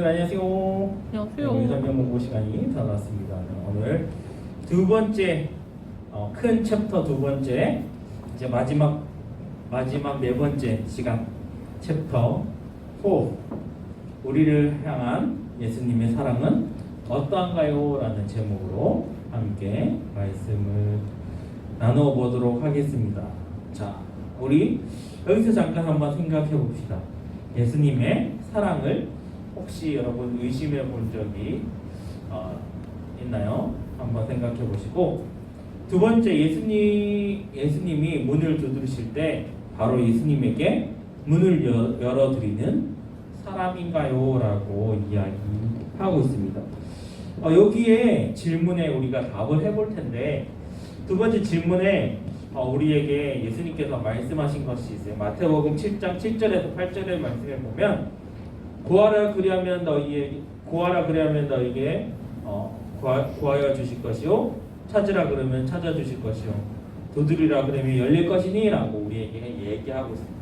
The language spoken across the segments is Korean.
친구들 안녕하세요. 안녕하세요. 우리 성경 공부 시간이 다가왔습니다. 오늘 두 번째 어, 큰 챕터 두 번째 이제 마지막 마지막 네 번째 시간 챕터 4 우리를 향한 예수님의 사랑은 어떠한가요? 라는 제목으로 함께 말씀을 나누어 보도록 하겠습니다. 자, 우리 여기서 잠깐 한번 생각해 봅시다. 예수님의 사랑을 혹시 여러분 의심해 본 적이 어, 있나요? 한번 생각해 보시고 두 번째 예수님 예수님이 문을 두드리실 때 바로 예수님에게 문을 여- 열어드리는 사람인가요?라고 이야기하고 있습니다. 어, 여기에 질문에 우리가 답을 해볼 텐데 두 번째 질문에 어, 우리에게 예수님께서 말씀하신 것이 있어요. 마태복음 7장 7절에서 8절의 말씀에 보면 구하라 그리하면 너희에게 구하라 그리하면 너희에게 어, 구하, 구하여 주실 것이요 찾으라 그러면 찾아 주실 것이요 두드리라 그러면 열릴 것이니라고 우리에게 얘기하고 있습니다.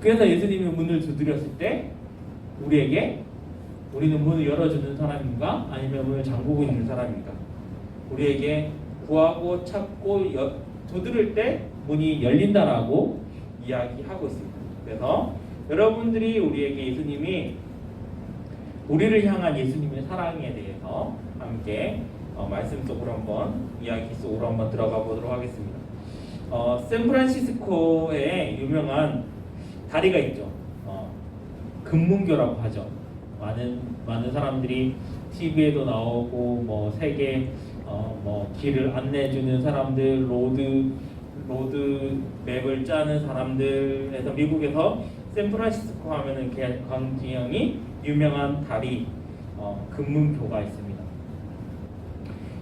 그래서 예수님이 문을 두드렸을 때 우리에게 우리는 문을 열어주는 사람인가 아니면 문을 잠그고 있는 사람인가 우리에게 구하고 찾고 여, 두드릴 때 문이 열린다라고 이야기하고 있습니다. 그래서 여러분들이 우리에게 예수님이 우리를 향한 예수님의 사랑에 대해서 함께 어, 말씀 속으로 한번 이야기 속으로 한번 들어가 보도록 하겠습니다. 어, 샌프란시스코에 유명한 다리가 있죠. 어, 금문교라고 하죠. 많은 많은 사람들이 TV에도 나오고 뭐 세계 어, 뭐 길을 안내해주는 사람들 로드 로드 맵을 짜는 사람들에서 미국에서 샌프란시스코 하면은 그 광지형이 유명한 다리 어, 금문교가 있습니다.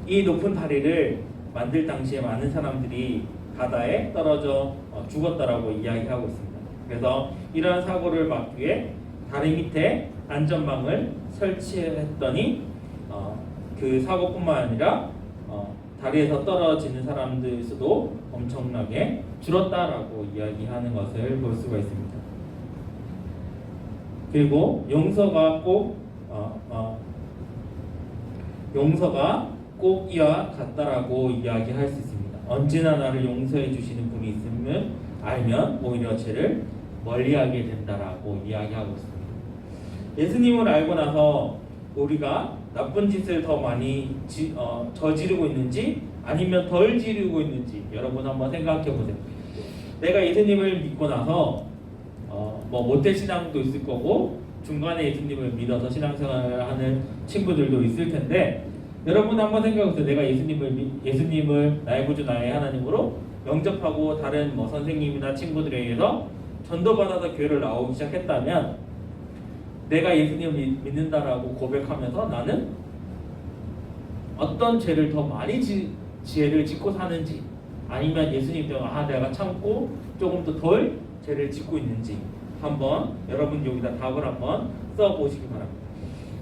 이 높은 다리를 만들 당시에 많은 사람들이 바다에 떨어져 어, 죽었다라고 이야기하고 있습니다. 그래서 이러한 사고를 막기 위해 다리 밑에 안전망을 설치했더니 어, 그 사고뿐만 아니라 어, 다리에서 떨어지는 사람들 수도 엄청나게 줄었다라고 이야기하는 것을 볼 수가 있습니다. 그리고 용서가 꼭 어, 어, 용서가 꼭 이와 같다라고 이야기할 수 있습니다. 언제나 나를 용서해 주시는 분이 있으면 알면 오히려 죄를 멀리하게 된다라고 이야기하고 있습니다. 예수님을 알고 나서 우리가 나쁜 짓을 더 많이 지, 어, 저지르고 있는지 아니면 덜 지르고 있는지 여러분 한번 생각해 보세요. 내가 예수님을 믿고 나서 어, 뭐 모태 신앙도 있을 거고 중간에 예수님을 믿어서 신앙생활을 하는 친구들도 있을 텐데 여러분 한번 생각해 보세요. 내가 예수님을 믿- 예수님을 나의 구주 나의 하나님으로 영접하고 다른 뭐 선생님이나 친구들에 의해서 전도받아서 교회를 나오기 시작했다면 내가 예수님을 믿- 믿는다라고 고백하면서 나는 어떤 죄를 더 많이 지, 죄를 짓고 사는지 아니면 예수님 때문에 아 내가 참고 조금 더 덜 죄를 짓고 있는지 한번 여러분 여기다 답을 한번 써보시기 바랍니다.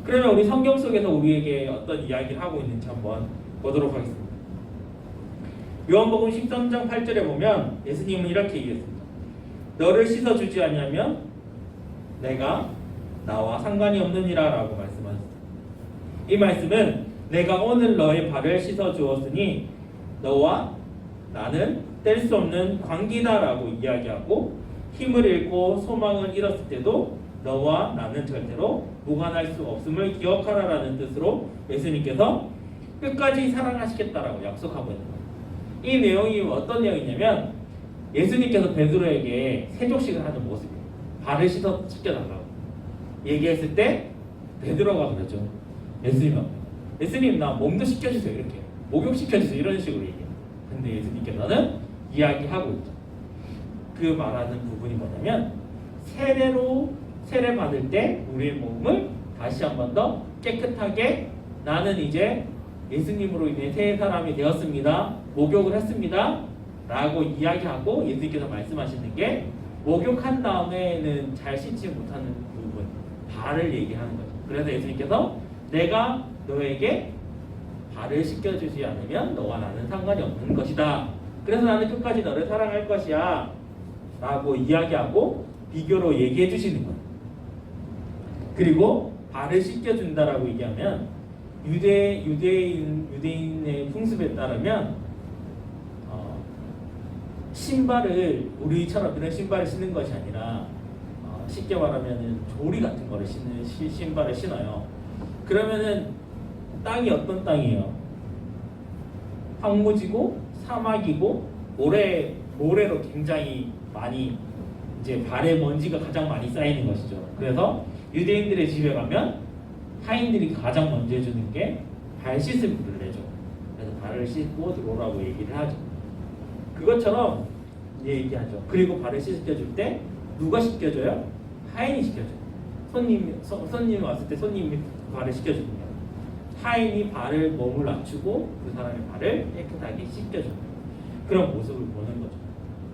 그러면 우리 성경 속에서 우리에게 어떤 이야기를 하고 있는지 한번 보도록 하겠습니다. 요한복음 13장 8절에 보면 예수님은 이렇게 얘기했습니다. 너를 씻어주지 아니하면 내가 나와 상관이 없느니라 라고 말씀하셨습니다. 이 말씀은 내가 오늘 너의 발을 씻어 주었으니 너와 나는 뗄 수 없는 관계다 라고 이야기하고 힘을 잃고 소망을 잃었을 때도 너와 나는 절대로 무관할 수 없음을 기억하라라는 뜻으로 예수님께서 끝까지 사랑하시겠다라고 약속하고 있는 거예요. 이 내용이 어떤 내용이냐면 예수님께서 베드로에게 세족식을 하는 모습이에요. 발을 씻어 씻겨달라고 얘기했을 때 베드로가 그러죠. 예수님 예수님 나 몸도 씻겨주세요 이렇게 목욕 시켜주세요 이런 식으로 얘기해요. 근데 예수님께서는 이야기하고 있죠. 그 말하는 부분이 뭐냐면 세례로 세례 받을 때 우리의 몸을 다시 한 번 더 깨끗하게 나는 이제 예수님으로 인해 새 사람이 되었습니다. 목욕을 했습니다. 라고 이야기하고 예수님께서 말씀하시는 게 목욕한 다음에는 잘 씻지 못하는 부분 발을 얘기하는 거죠. 그래서 예수님께서 내가 너에게 발을 씻겨주지 않으면 너와 나는 상관이 없는 것이다. 그래서 나는 끝까지 너를 사랑할 것이야. 라고 이야기하고 비교로 얘기해 주시는 거예요. 그리고 발을 씻겨준다라고 얘기하면 유대 유대인 유대인의 풍습에 따르면 어, 신발을 우리처럼 이런 신발을 신는 것이 아니라 어, 쉽게 말하면은 조리 같은 거를 신는 시- 신발을 신어요. 그러면은 땅이 어떤 땅이에요? 황무지고 사막이고 모래 모래로 굉장히 많이 이제 발에 먼지가 가장 많이 쌓이는 것이죠. 그래서 유대인들의 집에 가면 타인들이 가장 먼저 해주는 게 발 씻을 물을 내죠. 그래서 발을 씻고 들어오라고 얘기를 하죠. 그것처럼 얘기하죠. 그리고 발을 씻겨줄 때 누가 씻겨줘요? 하인이 씻겨줘요. 손님 서- 손님이 왔을 때 손님이 발을 씻겨줍니다. 하인이 발을 몸을 낮추고 그 사람의 발을 깨끗하게 씻겨줘요. 그런 모습을 보는 거죠.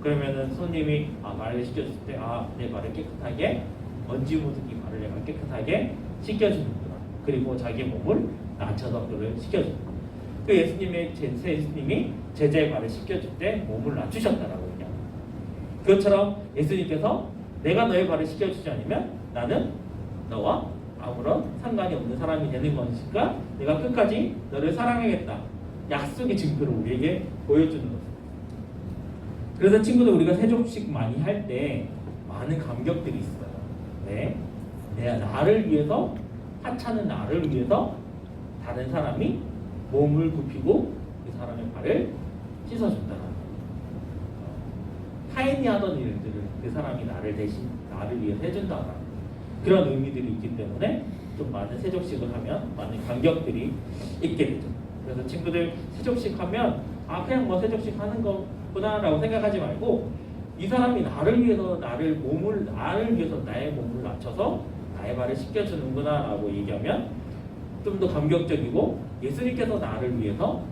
그러면은 손님이 아, 발을 씻겨줄 때 아내 발을 깨끗하게 먼지 묻은 이 발을 내가 깨끗하게 씻겨주는구나. 그리고 자기 몸을 낮춰서 그를 씻겨주는 거예요. 그 예수님의 제, 예수님이 제자의 발을 씻겨줄 때 몸을 낮추셨다라고 얘기합니다. 그것처럼 예수님께서 내가 너의 발을 씻겨주지 않으면 나는 너와 아무런 상관이 없는 사람이 되는 것이니까 내가 끝까지 너를 사랑하겠다. 약속의 증표를 우리에게 보여주는 거죠. 그래서 친구들 우리가 세족식 많이 할 때 많은 감격들이 있어요. 네. 내가 나를 위해서 하찮은 나를 위해서 다른 사람이 몸을 굽히고 그 사람의 발을 씻어준다는. 타인이 하던 일들을 그 사람이 나를 대신 나를 위해서 해준다는 그런 의미들이 있기 때문에 좀 많은 세족식을 하면 많은 감격들이 있게 되죠. 그래서 친구들 세족식 하면 아 그냥 뭐 세족식 하는 거 구나라고 생각하지 말고 이 사람이 나를 위해서 나를 몸을 나를 위해서 나의 몸을 낮춰서 나의 발을 씻겨주는구나라고 얘기하면 좀 더 감격적이고 예수님께서 나를 위해서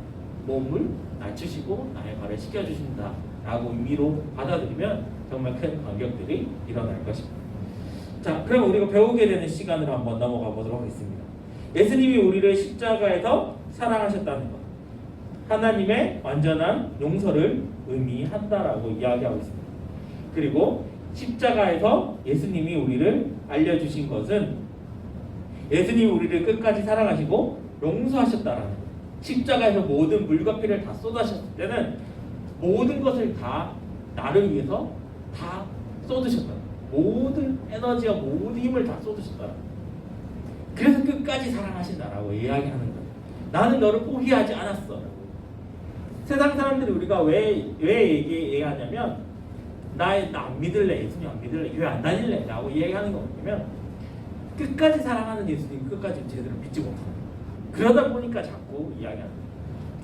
몸을 낮추시고 나의 발을 씻겨주신다라고 의미로 받아들이면 정말 큰 감격들이 일어날 것입니다. 자, 그럼 우리가 배우게 되는 시간으로 한번 넘어가 보도록 하겠습니다. 예수님이 우리를 십자가에서 사랑하셨다는 것. 하나님의 완전한 용서를 의미한다라고 이야기하고 있습니다. 그리고 십자가에서 예수님이 우리를 알려주신 것은 예수님이 우리를 끝까지 사랑하시고 용서하셨다라는 것. 십자가에서 모든 물과 피를 다 쏟아셨을 때는 모든 것을 다 나를 위해서 다 쏟으셨다. 모든 에너지와 모든 힘을 다 쏟으셨다. 그래서 끝까지 사랑하신다라고 이야기하는 거예요. 나는 너를 포기하지 않았어. 세상 사람들이 우리가 왜, 왜 얘기, 얘기하냐면, 나, 나안 믿을래. 예수님 안 믿을래. 교회 안 다닐래. 라고 얘기하는 거 뭐냐면, 끝까지 사랑하는 예수님 끝까지 제대로 믿지 못하는 거예요. 그러다 보니까 자꾸 이야기하는 거예요.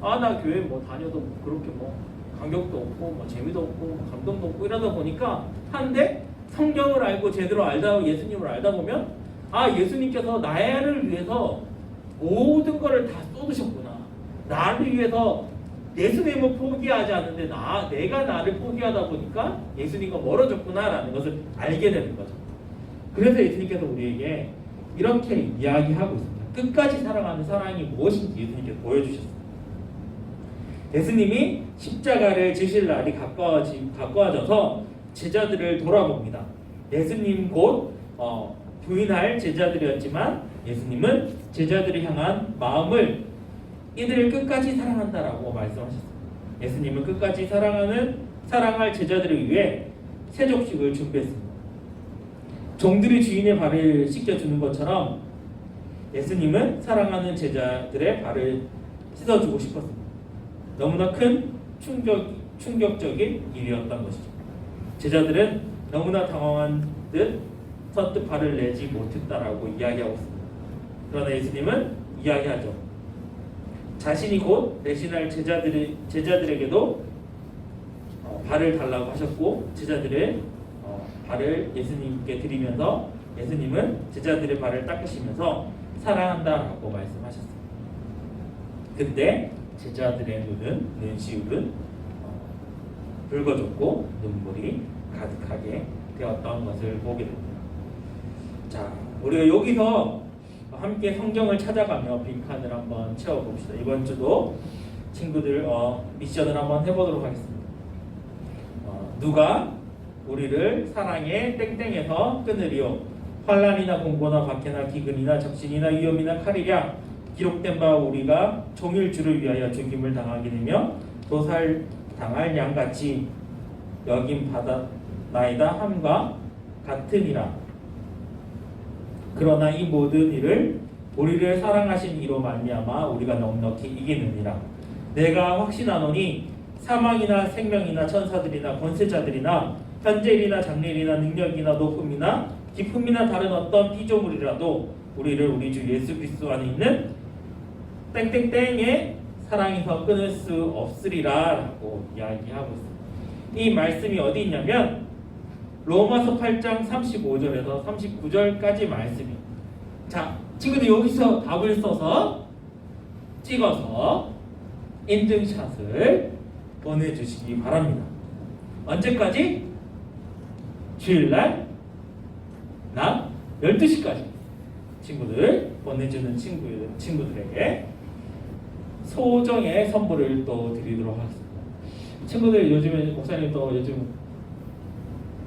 아, 나 교회 뭐 다녀도 뭐 그렇게 뭐 감격도 없고, 뭐 재미도 없고, 뭐 감동도 없고 이러다 보니까 한데 성경을 알고 제대로 알다, 예수님을 알다 보면, 아, 예수님께서 나를 위해서 모든 것을 다 쏟으셨구나. 나를 위해서 예수님을 포기하지 않는데 나 내가 나를 포기하다 보니까 예수님과 멀어졌구나라는 것을 알게 되는 거죠. 그래서 예수님께서 우리에게 이렇게 이야기하고 있습니다. 끝까지 사랑하는 사랑이 무엇인지 예수님께서 보여주셨습니다. 예수님이 십자가를 지실 날이 가까워지, 가까워져서 제자들을 돌아봅니다. 예수님 곧 어, 부인할 제자들이었지만 예수님은 제자들을 향한 마음을 이들을 끝까지 사랑한다라고 말씀하셨습니다. 예수님은 끝까지 사랑하는 사랑할 제자들을 위해 세족식을 준비했습니다. 종들이 주인의 발을 씻겨주는 것처럼 예수님은 사랑하는 제자들의 발을 씻어주고 싶었습니다. 너무나 큰 충격, 충격적인 일이었던 것이죠. 제자들은 너무나 당황한 듯 선뜻 발을 내지 못했다라고 이야기하고 있습니다. 그러나 예수님은 이야기하죠. 자신이 곧 대신할 제자들 제자들에게도 어, 발을 달라고 하셨고 제자들의 어, 발을 예수님께 드리면서 예수님은 제자들의 발을 닦으시면서 사랑한다라고 말씀하셨습니다. 근데 제자들의 눈은 눈시울은 어, 붉어졌고 눈물이 가득하게 되었던 것을 보게 됩니다. 자, 우리가 여기서 함께 성경을 찾아가며 빈칸을 한번 채워봅시다. 이번 주도 친구들 어, 미션을 한번 해보도록 하겠습니다. 어, 누가 우리를 사랑의 땡땡에서 끊으리요? 환란이나 공고나 박해나 기근이나 적신이나 위험이나 칼이랴 기록된 바 우리가 종일 주를 위하여 죽임을 당하게 되며 도살 당할 양같이 여김 받았나이다 함과 같으니라 그러나 이 모든 일을 우리를 사랑하신 이로 말미암아 우리가 넉넉히 이기느니라 내가 확신하노니 사망이나 생명이나 천사들이나 권세자들이나 현재일이나 장래일이나 능력이나 높음이나 기품이나 다른 어떤 피조물이라도 우리를 우리 주 예수 그리스도 안에 있는 땡땡땡의 사랑에서 끊을 수 없으리라라고 이야기하고 있습니다. 이 말씀이 어디 있냐면 로마서 8장 35절에서 39절까지 말씀이. 자, 친구들 여기서 답을 써서 찍어서 인증샷을 보내주시기 바랍니다. 언제까지? 주일날 낮 12시까지 친구들 보내주는 친구, 친구들에게 소정의 선물을 또 드리도록 하겠습니다. 친구들 요즘에 목사님 또 요즘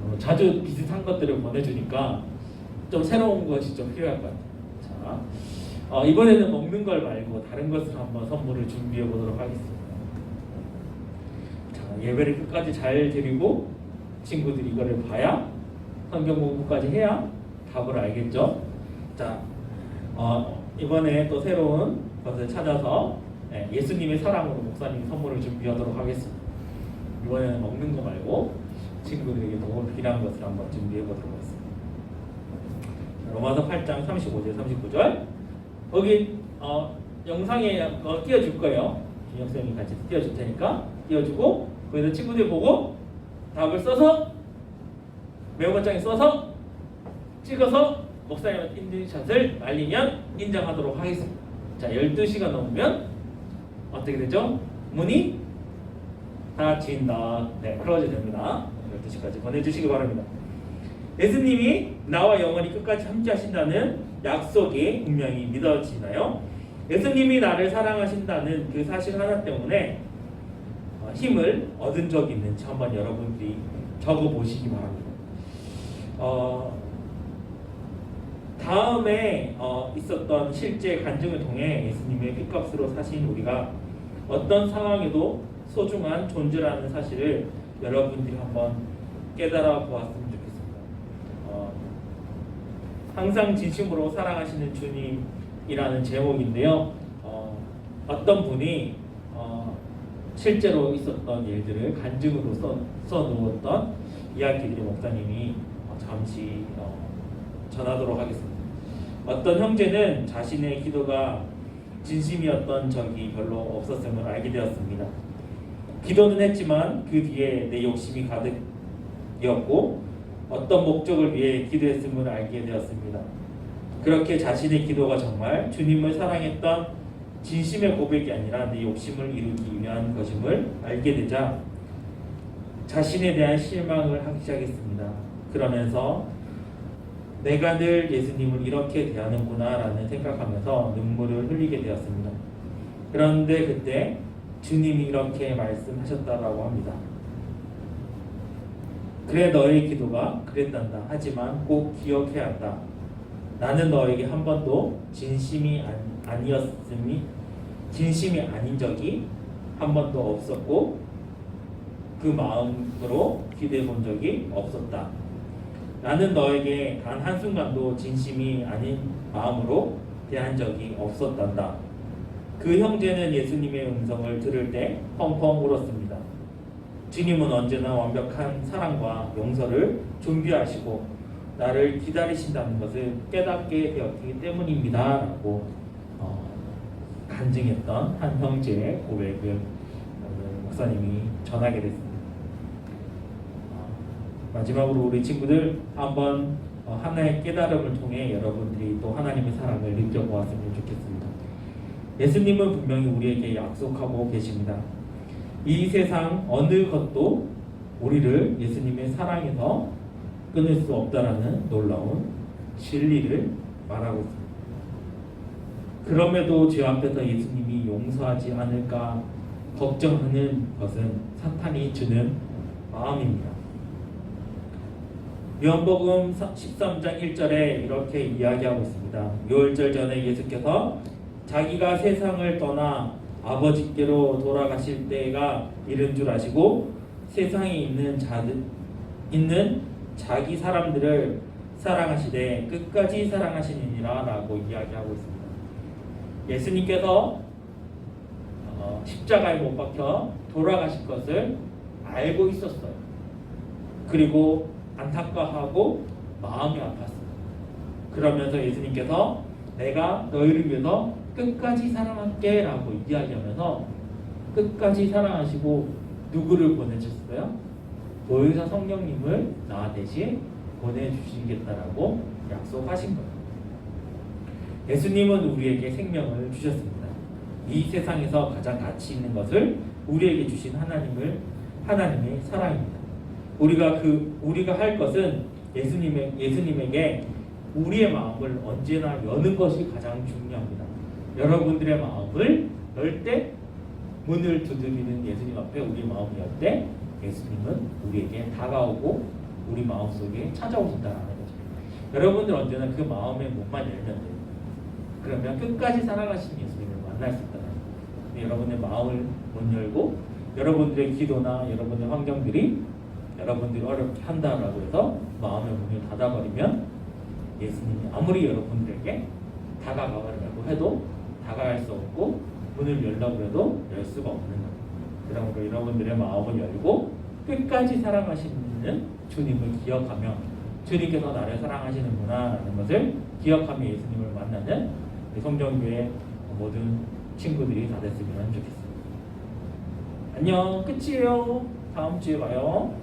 어, 자주 비슷한 것들을 보내주니까 좀 새로운 것이 좀 필요할 것 같아요. 자, 어, 이번에는 먹는 걸 말고 다른 것을 한번 선물을 준비해 보도록 하겠습니다. 자, 예배를 끝까지 잘 드리고 친구들이 이거를 봐야 성경 공부까지 해야 답을 알겠죠. 자, 어, 이번에 또 새로운 것을 찾아서 예, 예수님의 사랑으로 목사님 선물을 준비하도록 하겠습니다. 이번에는 먹는 거 말고 친구들에게 도움이 필요한 것을 한번 준비해 보도록 하겠습니다. 자, 로마서 8장 35절 39절 거기 어, 영상에 어, 띄워줄 거예요. 김영 쌤이 같이 띄워줄 테니까 띄워주고 거기서 친구들 보고 답을 써서 메모장에 써서 찍어서 목사님한테 인증샷을 날리면 인정하도록 하겠습니다. 자, 12시가 넘으면 어떻게 되죠? 문이 닫힌다. 네, 클로즈 됩니다. 12시까지 보내주시기 바랍니다. 예수님이 나와 영원히 끝까지 함께 하신다는 약속이 분명히 믿어지나요? 예수님이 나를 사랑하신다는 그 사실 하나 때문에 어, 힘을 얻은 적이 있는지 한번 여러분들이 적어 보시기 바랍니다. 어, 다음에 어, 있었던 실제 간증을 통해 예수님의 핏값으로 사신 우리가 어떤 상황에도 소중한 존재라는 사실을 여러분들이 한번 깨달아 보았으면 좋겠습니다. 어, 항상 진심으로 사랑하시는 주님이라는 제목인데요. 어, 어떤 분이 어, 실제로 있었던 일들을 간증으로 써, 써놓았던 이야기들이 목사님이 어, 잠시 어, 전하도록 하겠습니다. 어떤 형제는 자신의 기도가 진심이었던 적이 별로 없었음을 알게 되었습니다. 기도는 했지만 그 뒤에 내 욕심이 가득이었고 어떤 목적을 위해 기도했음을 알게 되었습니다. 그렇게 자신의 기도가 정말 주님을 사랑했던 진심의 고백이 아니라 내 욕심을 이루기 위한 것임을 알게 되자 자신에 대한 실망을 하기 시작했습니다. 그러면서 내가 늘 예수님을 이렇게 대하는구나라는 생각하면서 눈물을 흘리게 되었습니다. 그런데 그때 주님이 이렇게 말씀하셨다라고 합니다. 그래 너의 기도가 그랬단다. 하지만 꼭 기억해야 한다. 나는 너에게 한 번도 진심이 아니, 었음이 진심이 아닌 적이 한 번도 없었고 그 마음으로 기대해 본 적이 없었다. 나는 너에게 단 한순간도 진심이 아닌 마음으로 대한 적이 없었단다. 그 형제는 예수님의 음성을 들을 때 펑펑 울었습니다. 주님은 언제나 완벽한 사랑과 용서를 준비하시고 나를 기다리신다는 것을 깨닫게 되었기 때문입니다. 라고 어, 간증했던 한 형제의 고백을 목사님이 전하게 됐습니다. 어, 마지막으로 우리 친구들 한번 어, 하나의 깨달음을 통해 여러분들이 또 하나님의 사랑을 느껴보았으면 좋겠습니다. 예수님은 분명히 우리에게 약속하고 계십니다. 이 세상 어느 것도 우리를 예수님의 사랑에서 끊을 수 없다라는 놀라운 진리를 말하고 있습니다. 그럼에도 죄 앞에서 예수님이 용서하지 않을까 걱정하는 것은 사탄이 주는 마음입니다. 요한복음 13장 1절에 이렇게 이야기하고 있습니다. 6절 전에 예수께서 자기가 세상을 떠나 아버지께로 돌아가실 때가 이른 줄 아시고 세상에 있는 자들 있는 자기 사람들을 사랑하시되 끝까지 사랑하시니라라고 이야기하고 있습니다. 예수님께서 어, 십자가에 못 박혀 돌아가실 것을 알고 있었어요. 그리고 안타까워하고 마음이 아팠어요. 그러면서 예수님께서 내가 너희를 위해서 끝까지 사랑할게 라고 이야기하면서 끝까지 사랑하시고 누구를 보내셨어요? 보혜사 성령님을 나 대신 보내주시겠다라고 약속하신 거예요. 예수님은 우리에게 생명을 주셨습니다. 이 세상에서 가장 가치 있는 것을 우리에게 주신 하나님을 하나님의 사랑입니다. 우리가 그 우리가 할 것은 예수님의 예수님에게 우리의 마음을 언제나 여는 것이 가장 중요합니다. 여러분들의 마음을 열 때 문을 두드리는 예수님 앞에 우리 마음이 열때 예수님은 우리에게 다가오고 우리 마음 속에 찾아오신다는 거죠. 여러분들 언제나 그 마음의 문만 열면 돼요. 그러면 끝까지 살아가신 예수님을 만날 수 있다는. 근데 여러분의 마음을 못 열고 여러분들의 기도나 여러분의 환경들이 여러분들이 어렵게 한다라고 해서 마음의 문을 닫아버리면 예수님이 아무리 여러분들에게 다가가려고 해도 다가갈 수 없고 문을 열라고 해도 열 수가 없는 거예요. 그러므로 여러분들의 마음을 열고 끝까지 사랑하시는 주님을 기억하며 주님께서 나를 사랑하시는구나라는 것을 기억하며 예수님을 만나는 성경교회 모든 친구들이 다 됐으면 좋겠습니다. 안녕 끝이에요. 다음 주에 봐요.